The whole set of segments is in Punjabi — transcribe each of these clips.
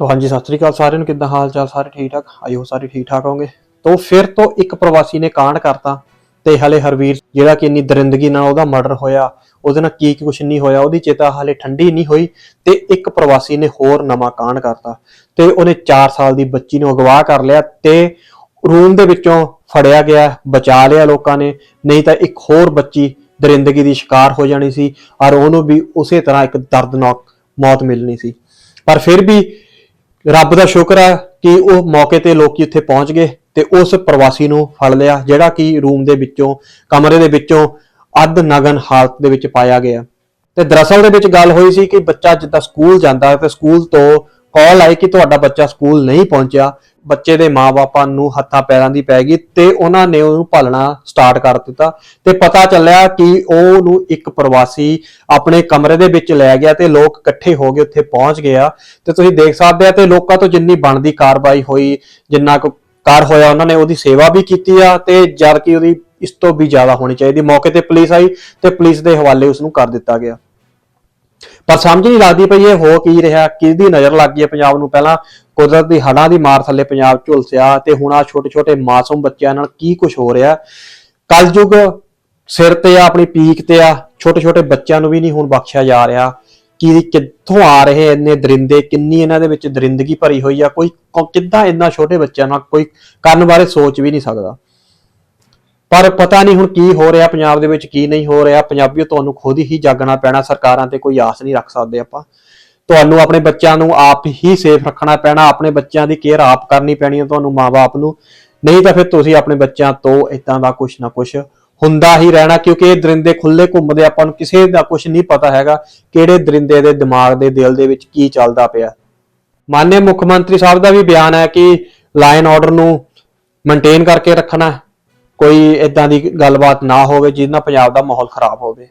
ਤੋ ਹਾਂਜੀ, ਸਤਿ ਸ੍ਰੀ ਅਕਾਲ ਸਾਰਿਆਂ ਨੂੰ, ਕਿੱਦਾਂ ਹਾਲ ਚਾਲ? ਸਾਰੇ ਠੀਕ ਠਾਕ? ਆਇਓ ਸਾਰੇ ਠੀਕ ਠਾਕ ਹੋਵੋਗੇ। ਤੋ ਫਿਰ ਤੋਂ ਇੱਕ ਪ੍ਰਵਾਸੀ ਨੇ ਕਾਂਡ ਕਰਤਾ ਤੇ ਹਲੇ ਹਰਵੀਰ, ਜਿਹੜਾ ਕਿ ਇੰਨੀ ਦਰਿੰਦਗੀ ਨਾਲ ਉਹਦਾ ਮਰਡਰ ਹੋਇਆ, ਉਹਦੇ ਨਾਲ ਕੀ ਕੁਛ ਨਹੀਂ ਹੋਇਆ, ਉਹਦੀ ਚੇਤਾ ਹਲੇ ਠੰਡੀ ਨਹੀਂ ਹੋਈ ਤੇ ਇੱਕ ਪ੍ਰਵਾਸੀ ਨੇ ਹੋਰ ਨਵਾਂ ਕਾਂਡ ਕਰਤਾ ਤੇ ਉਹਨੇ 4 ਸਾਲ ਦੀ ਬੱਚੀ ਨੂੰ ਅਗਵਾ ਕਰ ਲਿਆ ਤੇ ਰੂਮ ਦੇ ਵਿੱਚੋਂ ਫੜਿਆ ਗਿਆ, ਬਚਾ ਲਿਆ ਲੋਕਾਂ ਨੇ, ਨਹੀਂ ਤਾਂ ਇੱਕ ਹੋਰ ਬੱਚੀ ਦਰਿੰਦਗੀ ਦੀ ਸ਼ਿਕਾਰ ਹੋ ਜਾਣੀ ਸੀ ਔਰ ਉਹਨੂੰ ਵੀ ਉਸੇ ਤਰ੍ਹਾਂ ਇੱਕ ਦਰਦਨਾਕ ਮੌਤ ਮਿਲਣੀ ਸੀ। ਪਰ ਫਿਰ ਵੀ ਰੱਬ ਦਾ ਸ਼ੁਕਰ ਹੈ ਕਿ ਉਹ ਮੌਕੇ ਤੇ ਲੋਕੀ ਉੱਥੇ ਪਹੁੰਚ ਗਏ ਤੇ ਉਸ ਪ੍ਰਵਾਸੀ ਨੂੰ ਫੜ ਲਿਆ, ਜਿਹੜਾ ਕਿ ਰੂਮ ਦੇ ਵਿੱਚੋਂ, ਕਮਰੇ ਦੇ ਵਿੱਚੋਂ ਅੱਧ ਨਗਨ ਹਾਲਤ ਦੇ ਵਿੱਚ ਪਾਇਆ ਗਿਆ। ਤੇ ਦਰਅਸਲ ਦੇ ਵਿੱਚ ਗੱਲ ਹੋਈ ਸੀ ਕਿ ਬੱਚਾ ਜਿੱਦਾਂ ਸਕੂਲ ਜਾਂਦਾ ਤੇ ਸਕੂਲ ਤੋਂ ਕਾਲ ਆਈ ਕਿ ਤੁਹਾਡਾ ਬੱਚਾ ਸਕੂਲ ਨਹੀਂ ਪਹੁੰਚਿਆ। ਬੱਚੇ ਦੇ ਮਾਪਿਆਂ ਨੂੰ ਹੱਥਾਂ ਪੈਰਾਂ ਦੀ ਪੈ ਗਈ ਤੇ ਉਹਨਾਂ ਨੇ ਉਹਨੂੰ ਪਾਲਣਾ ਸਟਾਰਟ ਕਰ ਦਿੱਤਾ ਤੇ ਪਤਾ ਚੱਲਿਆ ਕਿ ਉਹਨੂੰ ਇੱਕ ਪ੍ਰਵਾਸੀ ਆਪਣੇ ਕਮਰੇ ਦੇ ਵਿੱਚ ਲੈ ਗਿਆ ਤੇ ਲੋਕ ਇਕੱਠੇ ਹੋ ਕੇ ਉੱਥੇ ਪਹੁੰਚ ਗਿਆ ਤੇ ਤੁਸੀਂ ਦੇਖ ਸਕਦੇ ਆ ਤੇ ਲੋਕਾਂ ਤੋਂ ਜਿੰਨੀ ਬਣਦੀ ਕਾਰਵਾਈ ਹੋਈ, ਜਿੰਨਾ ਕੁ ਕਰ ਹੋਇਆ ਉਹਨਾਂ ਨੇ ਉਹਦੀ ਸੇਵਾ ਵੀ ਕੀਤੀ ਆ ਤੇ ਜਦ ਕਿ ਉਹਦੀ ਇਸ ਤੋਂ ਵੀ ਜ਼ਿਆਦਾ ਹੋਣੀ ਚਾਹੀਦੀ। ਮੌਕੇ ਤੇ ਪੁਲਿਸ ਆਈ ਤੇ ਪੁਲਿਸ ਦੇ ਹਵਾਲੇ ਉਸ ਨੂੰ ਕਰ ਦਿੱਤਾ ਗਿਆ। ਪਰ ਸਮਝ ਨਹੀਂ ਲੱਗਦੀ ਪਈ ਇਹ ਹੋ ਕੀ ਰਿਹਾ, ਕਿਹਦੀ ਨਜ਼ਰ ਲੱਗ ਗਈ ਹੈ ਪੰਜਾਬ ਨੂੰ ਪਹਿਲਾਂ? ਕੁਦਰਤ ਦੀ ਹੜ੍ਹਾਂ ਦੀ ਮਾਰ ਥੱਲੇ ਪੰਜਾਬ ਝੁਲਸਿਆ ਤੇ ਹੁਣ ਆ ਛੋਟੇ ਛੋਟੇ ਮਾਸੂਮ ਬੱਚਿਆਂ ਨਾਲ ਕੀ ਕੁਝ ਹੋ ਰਿਹਾ? ਕਲਯੁਗ ਸਿਰ ਤੇ ਆ, ਆਪਣੀ ਪੀਕ ਤੇ ਆ, ਛੋਟੇ ਛੋਟੇ ਬੱਚਿਆਂ ਨੂੰ ਵੀ ਨਹੀਂ ਹੁਣ ਬਖਸ਼ਿਆ ਜਾ ਰਿਹਾ। ਕਿ ਕਿੱਥੋਂ ਆ ਰਹੇ ਇੰਨੇ ਦਰਿੰਦੇ, ਕਿੰਨੀ ਇਹਨਾਂ ਦੇ ਵਿੱਚ ਦਰਿੰਦਗੀ ਭਰੀ ਹੋਈ ਆ, ਕੋਈ ਕਿੱਦਾਂ ਇੰਨਾ ਛੋਟੇ ਬੱਚਿਆਂ ਨਾਲ ਕੋਈ ਕਰਨ ਬਾਰੇ ਸੋਚ ਵੀ ਨਹੀਂ ਸਕਦਾ। ਪਰ ਪਤਾ ਨਹੀਂ ਹੁਣ ਕੀ ਹੋ ਰਿਹਾ, ਪੰਜਾਬ ਦੇ ਵਿੱਚ ਕੀ ਨਹੀਂ ਹੋ ਰਿਹਾ, ਪੰਜਾਬੀਓ ਤੁਹਾਨੂੰ ਖੁਦ ਹੀ ਜਾਗਣਾ ਪੈਣਾ, ਸਰਕਾਰਾਂ ਤੇ ਕੋਈ ਆਸ ਨਹੀਂ ਰੱਖ ਸਕਦੇ ਆਪਾਂ। ਤੁਹਾਨੂੰ ਆਪਣੇ ਬੱਚਿਆਂ ਨੂੰ ਆਪ ਹੀ ਸੇਫ ਰੱਖਣਾ ਪੈਣਾ, ਆਪਣੇ ਬੱਚਿਆਂ ਦੀ ਕੇਅਰ ਆਪ ਕਰਨੀ ਪੈਣੀ ਹੈ ਤੁਹਾਨੂੰ ਮਾਪੇ ਨੂੰ। ਨਹੀਂ ਤਾਂ ਫਿਰ ਤੁਸੀਂ ਆਪਣੇ ਬੱਚਿਆਂ ਤੋਂ ਇਦਾਂ ਦਾ ਕੁਝ ਨਾ ਕੁਝ ਹੁੰਦਾ ਹੀ ਰਹਿਣਾ, ਕਿਉਂਕਿ ਇਹ ਦਰਿੰਦੇ ਖੁੱਲੇ ਘੁੰਮਦੇ, ਆਪਾਂ ਨੂੰ ਕਿਸੇ ਦਾ ਕੁਝ ਨਹੀਂ ਪਤਾ ਹੈਗਾ ਕਿਹੜੇ ਦਰਿੰਦੇ ਦੇ ਦਿਮਾਗ ਦੇ ਦਿਲ ਦੇ ਵਿੱਚ ਕੀ ਚੱਲਦਾ ਪਿਆ। ਮਾਨਯ ਮੁੱਖ ਮੰਤਰੀ ਸਾਹਿਬ ਦਾ ਵੀ ਬਿਆਨ ਹੈ ਕਿ ਲਾਈਨ ਆਰਡਰ ਨੂੰ ਮੇਨਟੇਨ ਕਰਕੇ ਰੱਖਣਾ, ਕੋਈ ਇਦਾਂ ਦੀ ਗੱਲਬਾਤ ਨਾ ਹੋਵੇ, ਜਿਹਦੇ ਨਾਲ ਪੰਜਾਬ ਦਾ ਮਾਹੌਲ ਖਰਾਬ ਹੋਵੇ।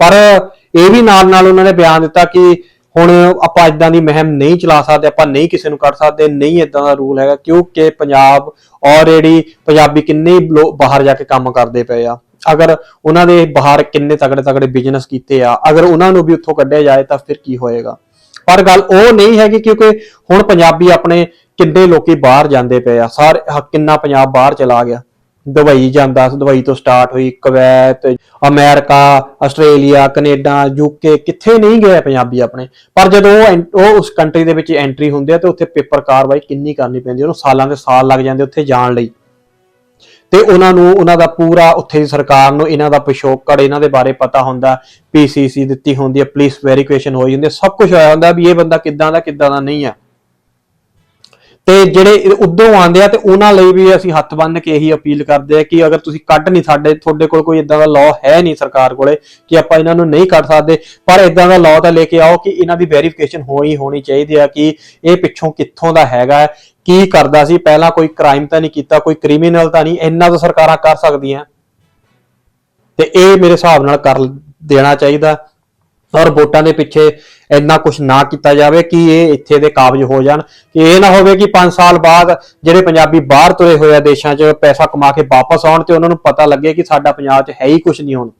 ਪਰ ਇਹ ਵੀ ਨਾਲ ਨਾਲ ਉਹਨਾਂ ਨੇ ਬਿਆਨ ਦਿੱਤਾ ਕਿ ਹੁਣ ਆਪਾਂ ਇਦਾਂ ਦੀ ਮਹਿਮ ਨਹੀਂ ਚਲਾ ਸਕਦੇ, ਆਪਾਂ ਨਹੀਂ ਕਿਸੇ ਨੂੰ ਕੱਢ ਸਕਦੇ, ਨਹੀਂ ਇਦਾਂ ਦਾ ਰੂਲ ਹੈਗਾ, ਕਿਉਂਕਿ ਪੰਜਾਬ ਆਲਰੇਡੀ ਪੰਜਾਬੀ ਕਿੰਨੇ ਲੋਕ ਬਾਹਰ ਜਾ ਕੇ ਕੰਮ ਕਰਦੇ ਪਏ ਆ। ਅਗਰ ਉਹਨਾਂ ਦੇ ਬਾਹਰ ਕਿੰਨੇ ਤਗੜੇ ਤਗੜੇ ਬਿਜ਼ਨਸ ਕੀਤੇ ਆ, ਅਗਰ ਉਹਨਾਂ ਨੂੰ ਵੀ ਉੱਥੋਂ ਕੱਢਿਆ ਜਾਏ ਤਾਂ ਫਿਰ ਕੀ ਹੋਏਗਾ? ਪਰ ਗੱਲ ਉਹ ਨਹੀਂ ਹੈਗੀ ਕਿਉਂਕਿ ਹੁਣ ਪੰਜਾਬੀ ਆਪਣੇ ਕਿੰਨੇ ਲੋਕੀ ਬਾਹਰ ਜਾਂਦੇ ਪਏ ਆ, ਸਾਰੇ, ਕਿੰਨਾ ਪੰਜਾਬ ਬਾਹਰ ਚਲਾ ਗਿਆ। ਦੁਬਈ ਜਾਂਦਾ ਦੁਬਈ ਤੋਂ ਸਟਾਰਟ ਹੋਈ Kuwait, America, Australia, Canada UK ਕਿੱਥੇ ਨਹੀਂ ਗਏ ਪੰਜਾਬੀ ਆਪਣੇ। ਪਰ ਜਦੋਂ ਉਹ ਐਂ- ਉਹ ਉਸ ਕੰਟਰੀ ਦੇ ਵਿੱਚ ਐਂਟਰੀ ਹੁੰਦੇ ਆ ਤੇ ਉੱਥੇ ਪੇਪਰ ਕਾਰਵਾਈ ਕਿੰਨੀ ਕਰਨੀ ਪੈਂਦੀ, ਉਹਨੂੰ ਸਾਲਾਂ ਦੇ ਸਾਲ ਲੱਗ ਜਾਂਦੇ ਉੱਥੇ ਜਾਣ ਲਈ। ਤੇ ਉਹਨਾਂ ਨੂੰ, ਉਹਨਾਂ ਦਾ ਪੂਰਾ ਉੱਥੇ ਦੀ ਸਰਕਾਰ ਨੂੰ ਇਹਨਾਂ ਦਾ ਪਿਛੋਕੜ, ਇਹਨਾਂ ਦੇ ਬਾਰੇ ਪਤਾ ਹੁੰਦਾ ਪੀਸੀਸੀ ਦਿੱਤੀ ਹੁੰਦੀ ਹੈ ਪੁਲਿਸ ਵੈਰੀਫਿਕੇਸ਼ਨ ਹੋਈ ਹੁੰਦੀ ਸਭ ਕੁਝ ਹੋਇਆ ਹੁੰਦਾ ਵੀ ਇਹ ਬੰਦਾ ਕਿੱਦਾਂ ਦਾ ਕਿੱਦਾਂ ਦਾ ਨਹੀਂ ਹੈ ਤੇ ਜਿਹੜੇ ਉਦੋਂ ਆਉਂਦੇ ਆ ਤੇ ਉਹਨਾਂ ਲਈ ਵੀ ਅਸੀਂ ਹੱਥ ਬੰਨ੍ਹ ਕੇ ਇਹੀ ਅਪੀਲ ਕਰਦੇ ਆ ਕਿ ਅਗਰ ਤੁਸੀਂ ਕੱਢ ਨਹੀਂ ਸਾਡੇ, ਤੁਹਾਡੇ ਕੋਲ ਕੋਈ ਇਦਾਂ ਦਾ ਲਾਅ ਹੈ ਨਹੀਂ ਸਰਕਾਰ ਕੋਲੇ ਕਿ ਆਪਾਂ ਇਹਨਾਂ ਨੂੰ ਨਹੀਂ ਕੱਢ ਸਕਦੇ, ਪਰ ਇਦਾਂ ਦਾ ਲਾਅ ਤਾਂ ਲੈ ਕੇ ਆਓ ਕਿ ਇਹਨਾਂ ਦੀ ਵੈਰੀਫਿਕੇਸ਼ਨ ਹੋਈ ਹੋਣੀ ਚਾਹੀਦੀ ਆ ਕਿ ਇਹ ਪਿੱਛੋਂ ਕਿੱਥੋਂ ਦਾ ਹੈਗਾ, ਕੀ ਕਰਦਾ ਸੀ, ਪਹਿਲਾਂ ਕੋਈ ਕ੍ਰਾਈਮ ਤਾਂ ਨਹੀਂ ਕੀਤਾ, ਕੋਈ ਕ੍ਰਿਮੀਨਲ ਤਾਂ ਨਹੀਂ, ਇੰਨਾ ਤਾਂ ਸਰਕਾਰਾਂ ਕਰ ਸਕਦੀਆਂ। ਤੇ ਇਹ ਮੇਰੇ ਹਿਸਾਬ ਨਾਲ ਕਰ ਦੇਣਾ ਚਾਹੀਦਾ। ਔਰ ਵੋਟਾਂ ਦੇ ਪਿੱਛੇ ਇੰਨਾ ਕੁਝ ਨਾ ਕੀਤਾ ਜਾਵੇ ਕਿ ਇਹ ਇੱਥੇ ਦੇ ਕਾਬਜ ਹੋ ਜਾਣ। ਕਿ ਇਹ ਨਾ ਹੋਵੇ ਕਿ 5 ਸਾਲ ਬਾਅਦ ਜਿਹੜੇ ਪੰਜਾਬੀ ਬਾਹਰ ਤੁਰੇ ਹੋਏ ਆ ਦੇਸ਼ਾਂ 'ਚ, ਪੈਸਾ ਕਮਾ ਕੇ ਵਾਪਸ ਆਉਣ ਤੇ ਉਹਨਾਂ ਨੂੰ ਪਤਾ ਲੱਗੇ ਕਿ ਸਾਡਾ ਪੰਜਾਬ 'ਚ ਹੈ ਹੀ ਕੁਝ ਨਹੀਂ ਹੁਣ।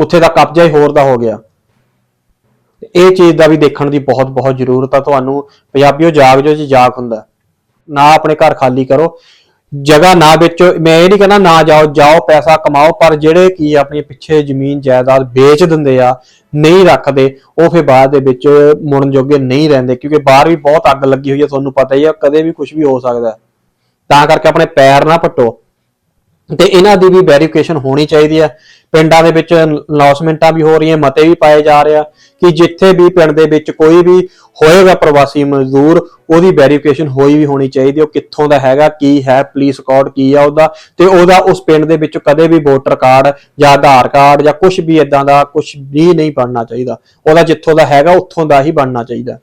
ਉੱਥੇ ਦਾ ਕਬਜ਼ਾ ਹੀ ਹੋਰ ਦਾ ਹੋ ਗਿਆ। ਇਹ ਚੀਜ਼ ਦਾ ਵੀ ਦੇਖਣ ਦੀ ਬਹੁਤ ਬਹੁਤ ਜ਼ਰੂਰਤ ਆ। ਤੁਹਾਨੂੰ ਪੰਜਾਬੀਓ ਜਾਗ ਜੋ ਜੀ ਜਾਗ ਹੁੰਦਾ। ਨਾ ਆਪਣੇ ਘਰ ਖਾਲੀ ਕਰੋ। ਜਗ੍ਹਾ ਨਾ ਵੇਚੋ। ਮੈਂ ਇਹ ਨਹੀਂ ਕਹਿੰਦਾ ਨਾ ਜਾਓ ਜਾਓ, ਪੈਸਾ ਕਮਾਓ, ਪਰ ਜਿਹੜੇ ਕੀ ਆਪਣੇ ਪਿੱਛੇ ਜ਼ਮੀਨ ਜਾਇਦਾਦ ਵੇਚ ਦਿੰਦੇ ਆ, ਨਹੀਂ ਰੱਖਦੇ, ਉਹ ਫਿਰ ਬਾਅਦ ਦੇ ਵਿੱਚ ਮੁੜਨ ਜੋਗੇ ਨਹੀਂ ਰਹਿੰਦੇ, ਕਿਉਂਕਿ ਬਾਹਰ ਵੀ ਬਹੁਤ ਅੱਗ ਲੱਗੀ ਹੋਈ ਹੈ ਤੁਹਾਨੂੰ ਪਤਾ ਹੀ ਆ, ਕਦੇ ਵੀ ਕੁਝ ਵੀ ਹੋ ਸਕਦਾ। ਤਾਂ ਕਰਕੇ ਆਪਣੇ ਪੈਰ ਨਾ ਪੱਟੋ। ਤੇ ਇਹਨਾਂ ਦੀ ਵੀ ਵੈਰੀਫਿਕੇਸ਼ਨ ਹੋਣੀ ਚਾਹੀਦੀ ਹੈ ਪਿੰਡਾਂ ਦੇ ਵਿੱਚ ਅਨਾਉਂਸਮੈਂਟਾਂ ਵੀ ਹੋ ਰਹੀਆਂ, ਮਤੇ ਵੀ ਪਾਏ ਜਾ ਰਹੇ ਆ ਕਿ ਜਿੱਥੇ ਵੀ ਪਿੰਡ ਦੇ ਵਿੱਚ ਕੋਈ ਵੀ ਹੋਏਗਾ ਪ੍ਰਵਾਸੀ ਮਜ਼ਦੂਰ, ਉਹਦੀ ਵੈਰੀਫਿਕੇਸ਼ਨ ਹੋਈ ਵੀ ਹੋਣੀ ਚਾਹੀਦੀ ਉਹ ਕਿੱਥੋਂ ਦਾ ਹੈਗਾ, ਕੀ ਹੈ ਪੁਲਿਸ ਰਿਕਾਰਡ ਕੀ ਆ ਉਹਦਾ ਤੇ ਉਹਦਾ ਉਸ ਪਿੰਡ ਦੇ ਵਿੱਚ ਕਦੇ ਵੀ ਵੋਟਰ ਕਾਰਡ ਜਾਂ ਆਧਾਰ ਕਾਰਡ ਜਾਂ ਕੁਝ ਵੀ ਇਦਾਂ ਦਾ ਕੁਝ ਵੀ ਨਹੀਂ ਬਣਨਾ ਚਾਹੀਦਾ। ਉਹਦਾ ਜਿੱਥੋਂ ਦਾ ਹੈਗਾ, ਉੱਥੋਂ ਦਾ ਹੀ ਬਣਨਾ ਚਾਹੀਦਾ।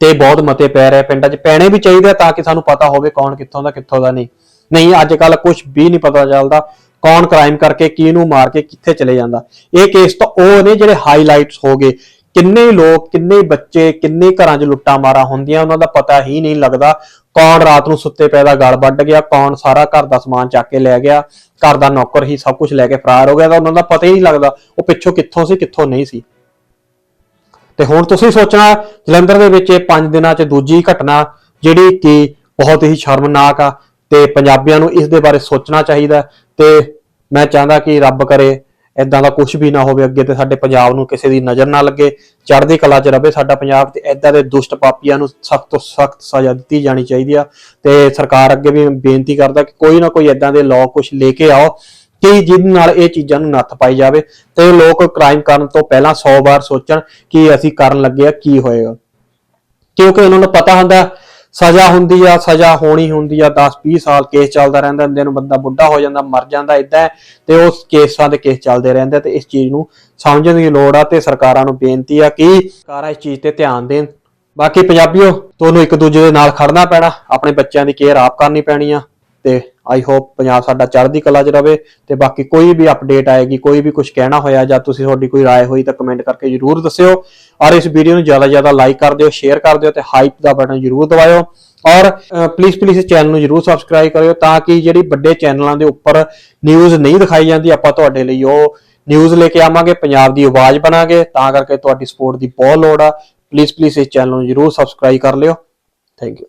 ਤੇ ਬਹੁਤ ਮਤੇ ਪੈ ਰਹੇ ਪਿੰਡਾਂ 'ਚ। ਪੈਣੇ ਵੀ ਚਾਹੀਦੇ ਆ ਤਾਂ ਕਿ ਸਾਨੂੰ ਪਤਾ ਹੋਵੇ ਕੌਣ ਕਿੱਥੋਂ ਦਾ ਕਿੱਥੋਂ ਦਾ ਨਹੀਂ। ਨਹੀਂ, ਅੱਜ ਕੱਲ ਕੁਝ ਵੀ ਨਹੀਂ ਪਤਾ ਚੱਲਦਾ ਕੌਣ ਕ੍ਰਾਈਮ ਕਰਕੇ ਕਿਹਨੂੰ ਮਾਰ ਕੇ ਕਿੱਥੇ ਚਲੇ ਜਾਂਦਾ। ਇਹ ਕੇਸ ਤਾਂ ਉਹ ਨੇ ਜਿਹੜੇ ਹਾਈਲਾਈਟਸ ਹੋ ਗਏ। ਕਿੰਨੇ ਲੋਕ, ਕਿੰਨੇ ਬੱਚੇ, ਕਿੰਨੇ ਘਰਾਂ 'ਚ ਲੁੱਟਾਂ ਮਾਰਾਂ ਹੁੰਦੀਆਂ, ਉਹਨਾਂ ਦਾ ਪਤਾ ਹੀ ਨਹੀਂ ਲੱਗਦਾ ਕੌਣ ਰਾਤ ਨੂੰ ਸੁੱਤੇ ਪੈਦਾ ਗਲ ਵੱਢ ਗਿਆ, ਕੌਣ ਸਾਰਾ ਘਰ ਦਾ ਸਮਾਨ ਚੱਕ ਕੇ ਲੈ ਗਿਆ, ਘਰ ਦਾ ਨੌਕਰ ਹੀ ਸਭ ਕੁਝ ਲੈ ਕੇ ਫਰਾਰ ਹੋ ਗਿਆ ਤਾਂ ਉਹਨਾਂ ਦਾ ਪਤਾ ਹੀ ਨਹੀਂ ਲੱਗਦਾ ਉਹ ਪਿੱਛੋਂ ਕਿੱਥੋਂ ਸੀ, ਕਿੱਥੋਂ ਨਹੀਂ ਸੀ। ਤੇ ਹੁਣ ਤੁਸੀਂ ਸੋਚਣਾ, ਜਲੰਧਰ ਦੇ ਵਿੱਚ ਇਹ 5 ਦਿਨਾਂ 'ਚ ਦੂਜੀ ਘਟਨਾ ਜਿਹੜੀ ਕਿ ਬਹੁਤ ਹੀ ਸ਼ਰਮਨਾਕ ਆ ਤੇ ਪੰਜਾਬੀਆਂ ਨੂੰ ਇਸ ਦੇ ਬਾਰੇ ਸੋਚਣਾ ਚਾਹੀਦਾ ਤੇ ਮੈਂ ਚਾਹੁੰਦਾ ਕਿ ਰੱਬ ਕਰੇ ਇਦਾਂ ਦਾ ਕੁਝ ਵੀ ਨਾ ਹੋਵੇ ਅੱਗੇ ਤੇ ਸਾਡੇ ਪੰਜਾਬ ਨੂੰ ਕਿਸੇ ਦੀ ਨਜ਼ਰ ਨਾ ਲੱਗੇ, ਚੜ੍ਹਦੀ ਕਲਾ 'ਚ ਰਵੇ ਸਾਡਾ ਪੰਜਾਬ ਤੇ ਇਦਾਂ ਦੇ ਦੁਸ਼ਟ ਪਾਪੀਆਂ ਨੂੰ ਸਖਤ ਤੋਂ ਸਖਤ ਸਜ਼ਾ ਦਿੱਤੀ ਜਾਣੀ ਚਾਹੀਦੀ ਆ ਤੇ ਸਰਕਾਰ ਅੱਗੇ ਵੀ ਬੇਨਤੀ ਕਰਦਾ ਕਿ ਕੋਈ ਨਾ ਕੋਈ ਇਦਾਂ ਦੇ ਲਾਅ ਕੁਝ ਲੈ ਕੇ ਆਓ ਕਿ ਜਿਹਦੇ ਨਾਲ ਇਹ ਚੀਜ਼ਾਂ ਨੂੰ ਨੱਥ ਪਾਈ ਜਾਵੇ ਤੇ ਲੋਕ ਕ੍ਰਾਈਮ ਕਰਨ ਤੋਂ ਪਹਿਲਾਂ 100 ਵਾਰ ਸੋਚਣ ਕਿ ਅਸੀਂ ਕਰਨ ਲੱਗੇ ਆ, ਕੀ ਹੋਏਗਾ। ਕਿਉਂਕਿ ਉਹਨਾਂ ਨੂੰ ਪਤਾ ਹੁੰਦਾ ਸਜ਼ਾ ਹੁੰਦੀ ਆ, ਸਜ਼ਾ ਹੋਣੀ ਹੁੰਦੀ ਆ 10 20 ਸਾਲ ਕੇਸ ਚੱਲਦਾ ਰਹਿੰਦਾ ਹੁੰਦੇ ਨੂੰ ਬੰਦਾ ਬੁੱਢਾ ਹੋ ਜਾਂਦਾ, ਮਰ ਜਾਂਦਾ ਇਦਾਂ ਤੇ ਉਸ ਕੇਸਾਂ ਦੇ ਕੇਸ ਚੱਲਦੇ ਰਹਿੰਦੇ ਤੇ ਇਸ ਚੀਜ਼ ਨੂੰ ਸਮਝਣ ਦੀ ਲੋੜ ਆ ਤੇ ਸਰਕਾਰਾਂ ਨੂੰ ਬੇਨਤੀ ਆ ਕਿ ਸਰਕਾਰਾਂ ਇਸ ਚੀਜ਼ ਤੇ ਧਿਆਨ ਦੇਣ। ਬਾਕੀ ਪੰਜਾਬੀਓ, ਤੁਹਾਨੂੰ ਇੱਕ ਦੂਜੇ ਦੇ ਨਾਲ ਖੜਨਾ ਪੈਣਾ, ਆਪਣੇ ਬੱਚਿਆਂ ਦੀ ਕੇਅਰ ਆਪ ਕਰਨੀ ਪੈਣੀ ਆ ਤੇ ਆਈ ਹੋਪ ਪੰਜਾਬ ਸਾਡਾ ਚੜ੍ਹਦੀ ਕਲਾ 'ਚ ਰਵੇ ਤੇ ਬਾਕੀ ਕੋਈ ਵੀ ਅਪਡੇਟ ਆਏਗੀ ਕੋਈ ਵੀ ਕੁਝ ਕਹਿਣਾ ਹੋਇਆ ਜਾਂ ਤੁਸੀਂ ਤੁਹਾਡੀ ਕੋਈ رائے ਹੋਈ ਤਾਂ ਕਮੈਂਟ ਕਰਕੇ ਜਰੂਰ ਦੱਸਿਓ ਔਰ ਇਸ ਵੀਡੀਓ ਨੂੰ ਜ਼ਿਆਦਾ ਜ਼ਿਆਦਾ ਲਾਈਕ ਕਰ ਦਿਓ ਸ਼ੇਅਰ ਕਰ ਦਿਓ ਤੇ ਹਾਈਪ ਦਾ ਬਟਨ ਜਰੂਰ ਦਬਾਇਓ ਔਰ ਪਲੀਜ਼ ਪਲੀਜ਼ ਇਸ ਚੈਨਲ ਨੂੰ ਜਰੂਰ ਸਬਸਕ੍ਰਾਈਬ ਕਰਿਓ ਤਾਂ ਕਿ ਜਿਹੜੀ ਵੱਡੇ ਚੈਨਲਾਂ ਦੇ ਉੱਪਰ ਨਿਊਜ਼ ਨਹੀਂ ਦਿਖਾਈ ਜਾਂਦੀ ਆਪਾਂ ਤੁਹਾਡੇ ਲਈ ਉਹ ਨਿਊਜ਼ ਲੈ ਕੇ ਆਵਾਂਗੇ ਪੰਜਾਬ ਦੀ ਆਵਾਜ਼ ਬਣਾਗੇ ਤਾਂ ਕਰਕੇ ਤੁਹਾਡੀ ਸਪੋਰਟ ਦੀ ਬਹੁਤ ਲੋੜ ਆ ਪਲੀਜ਼ ਪਲੀਜ਼ ਇਸ ਚੈਨਲ ਨੂੰ ਜਰੂਰ ਸਬਸਕ੍ਰਾਈਬ ਕਰ ਲਿਓ ਥੈਂਕ ਯੂ